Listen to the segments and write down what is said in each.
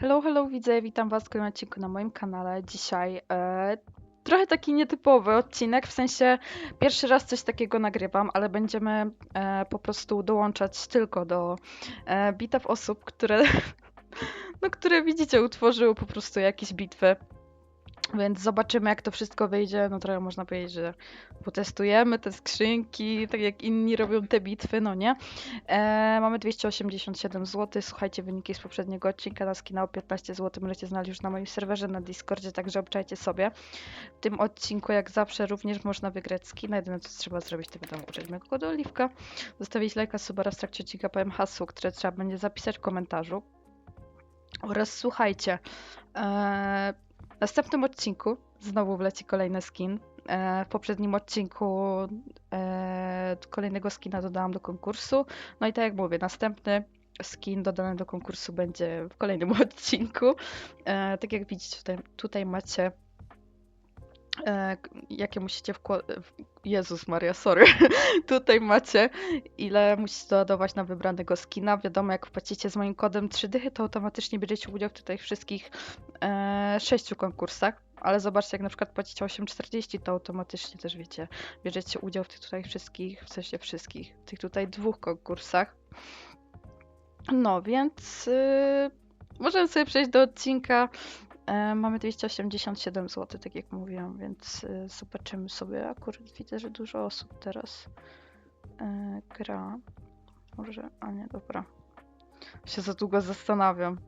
Hello, hello, widzę, witam was w kolejnym odcinku na moim kanale. Dzisiaj e, trochę taki nietypowy odcinek, w sensie pierwszy raz coś takiego nagrywam, ale będziemy e, po prostu dołączać tylko do e, bitew osób, które, no, które widzicie, utworzyły po prostu jakieś bitwy. Więc zobaczymy, jak to wszystko wyjdzie. No trochę można powiedzieć, że potestujemy te skrzynki, tak jak inni robią te bitwy, no nie? E, mamy 287 zł. Słuchajcie, wyniki z poprzedniego odcinka na skina o 15 zł możecie znaleźć już na moim serwerze na Discordzie, także obczajcie sobie. W tym odcinku, jak zawsze, również można wygrać skina. Jedyne, co trzeba zrobić, to wiadomo, użyć mojego kodu Oliwka, zostawić lajka, subara w trakcie odcinka, powiem hasło, które trzeba będzie zapisać w komentarzu. Oraz słuchajcie, e, w następnym odcinku znowu wleci kolejny skin. E, w poprzednim odcinku e, kolejnego skina dodałam do konkursu. No i tak jak mówię, następny skin dodany do konkursu będzie w kolejnym odcinku. E, tak jak widzicie, tutaj, tutaj macie jakie musicie. Jezus Maria, sorry. tutaj macie, ile musicie doładować na wybranego skina. Wiadomo, jak wpłacicie z moim kodem 3 dychy, to automatycznie bierzecie udział w tutaj wszystkich e, sześciu konkursach. Ale zobaczcie, jak na przykład płacicie 8,40, to automatycznie też wiecie, bierzecie udział w tych tutaj wszystkich, w sensie wszystkich, w tych tutaj dwóch konkursach. No więc yy, możemy sobie przejść do odcinka. E, mamy 287 zł, tak jak mówiłam, więc y, zobaczymy sobie. Akurat widzę, że dużo osób teraz e, gra. Może, a nie, dobra. Się za długo zastanawiam.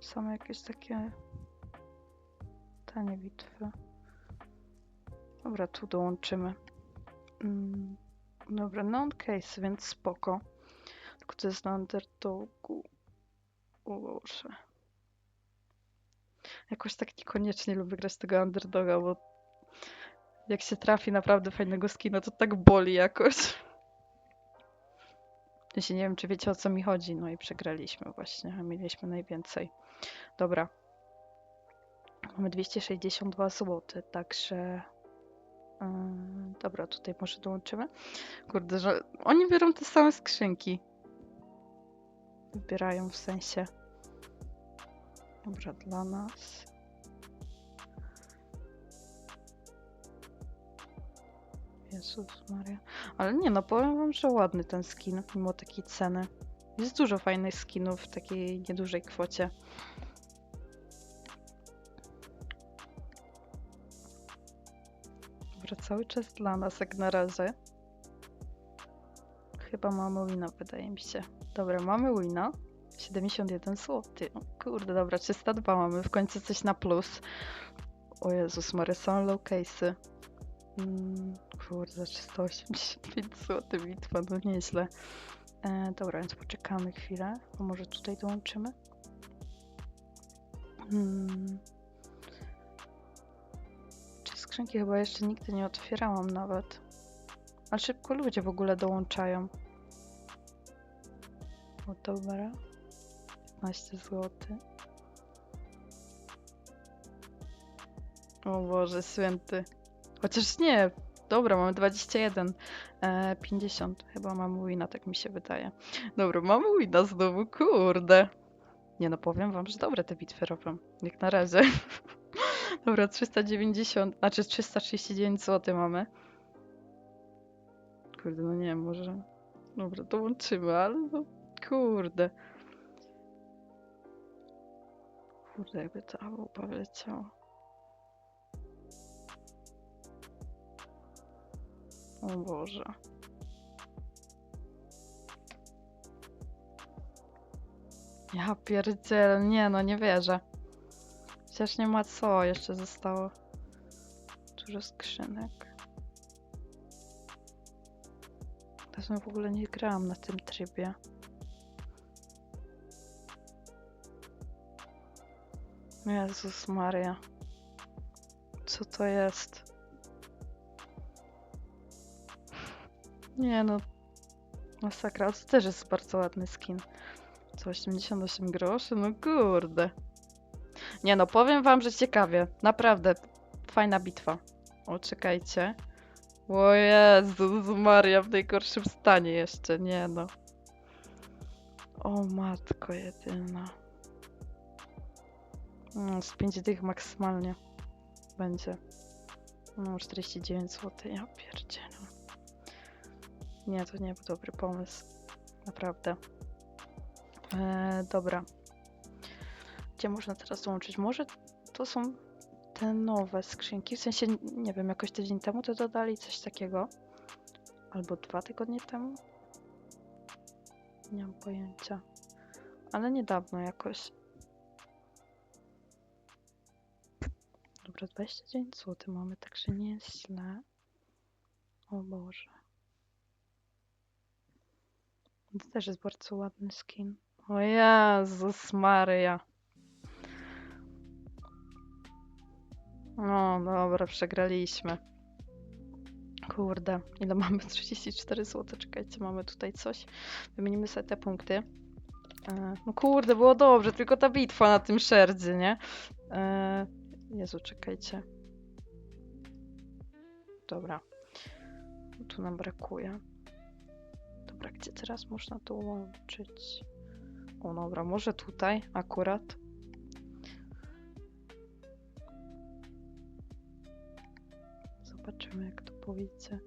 Same jakieś takie tanie bitwy. Dobra, tu dołączymy. Mm, dobra, non-case, więc spoko. Tylko to jest na underdogu. Boże. Jakoś tak niekoniecznie lubię grać tego underdoga, bo jak się trafi naprawdę fajnego skina, to tak boli jakoś. Ja się nie wiem, czy wiecie o co mi chodzi. No i przegraliśmy właśnie, a mieliśmy najwięcej. Dobra. Mamy 262 zł, także. Yy, dobra, tutaj może dołączymy. Kurde, że oni biorą te same skrzynki. Wybierają w sensie. Dobra, dla nas. Jezus Maria. Ale nie no, powiem wam, że ładny ten skin, mimo takiej ceny. Jest dużo fajnych skinów w takiej niedużej kwocie. Dobra, cały czas dla nas jak na razie. Chyba mamy wina, wydaje mi się. Dobra, mamy wina. 71 zł. Kurde, dobra, 302 mamy. W końcu coś na plus. O Jezus Mary, są low case'y. Mm, kurde, 385 zł bitwa, no nieźle. E, dobra, więc poczekamy chwilę. Może tutaj dołączymy? Hmm. Czy skrzynki chyba jeszcze nigdy nie otwierałam nawet. Ale szybko ludzie w ogóle dołączają. Dobra. 15 zł. O Boże święty. Chociaż nie. Dobra, mamy 21. E, 50. Chyba mamy wina, tak mi się wydaje. Dobra, mamy wina znowu, kurde. Nie no, powiem wam, że dobre te bitwy robią. Jak na razie. Dobra, 390, znaczy 339 zł mamy. Kurde, no nie może... Dobra, dołączymy, ale no kurde. Kurde, jakby ta łupa wyleciała. O Boże. Ja pierdzielę, nie no, nie wierzę. Chociaż nie ma co, jeszcze zostało dużo skrzynek. Teraz w ogóle nie grałam na tym trybie. Jezus Maria. Co to jest? Nie no. Masakra. To też jest bardzo ładny skin. Co 88 groszy? No kurde. Nie no, powiem wam, że ciekawie. Naprawdę. Fajna bitwa. O, czekajcie. O Jezus Maria, w najgorszym stanie jeszcze. Nie no. O matko jedyna. No, z 5 dych maksymalnie będzie. No, 49 zł, ja pierdzielę. Nie, to nie był dobry pomysł. Naprawdę. E, dobra. Gdzie można teraz dołączyć? Może to są te nowe skrzynki. W sensie, nie wiem, jakoś tydzień temu to dodali coś takiego. Albo dwa tygodnie temu. Nie mam pojęcia. Ale niedawno jakoś. Dobra, 29 zł mamy, także nie jest źle. O Boże. To też jest bardzo ładny skin. O Jezus Maria. No dobra, przegraliśmy. Kurde, ile mamy? 34 zł. Czekajcie, mamy tutaj coś. Wymienimy sobie te punkty. E, no kurde, było dobrze, tylko ta bitwa na tym szerdzy, nie? Jezu, czekajcie. Dobra. Tu nam brakuje. Dobra, gdzie teraz można to łączyć? O, dobra, może tutaj akurat. Zobaczymy, jak to powidzę.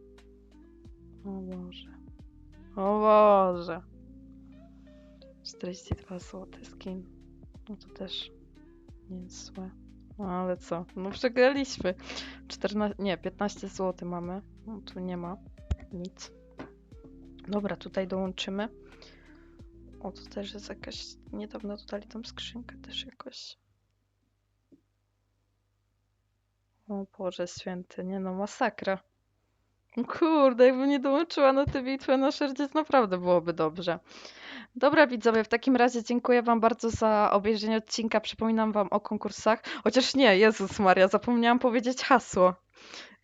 O Boże. O Boże. 42 zł skin. No to też nie jest złe. No ale co? No przegraliśmy. 14, nie, 15 zł mamy. No tu nie ma nic. Dobra, tutaj dołączymy. O, to też jest jakaś... Niedawno dodali tą skrzynkę też jakoś. O Boże święty, nie no, masakra. No Kurde, jakbym nie dołączyła na tę bitwę na szerdziec, naprawdę byłoby dobrze. Dobra widzowie, w takim razie dziękuję wam bardzo za obejrzenie odcinka. Przypominam wam o konkursach. Chociaż nie, Jezus Maria, zapomniałam powiedzieć hasło.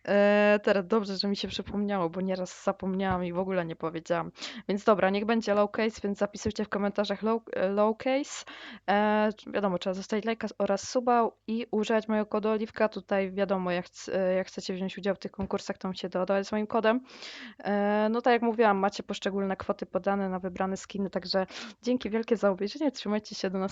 Eee, teraz dobrze, że mi się przypomniało, bo nieraz zapomniałam i w ogóle nie powiedziałam. Więc dobra, niech będzie low case, więc zapisujcie w komentarzach low, e, low case. Eee, wiadomo, trzeba zostawić lajka oraz suba i używać mojego kodu Oliwka. Tutaj wiadomo, jak, e, jak chcecie wziąć udział w tych konkursach, to musicie dodawać z moim kodem. No tak jak mówiłam, macie poszczególne kwoty podane na wybrane skiny, także dzięki wielkie za obejrzenie. Trzymajcie się do nas.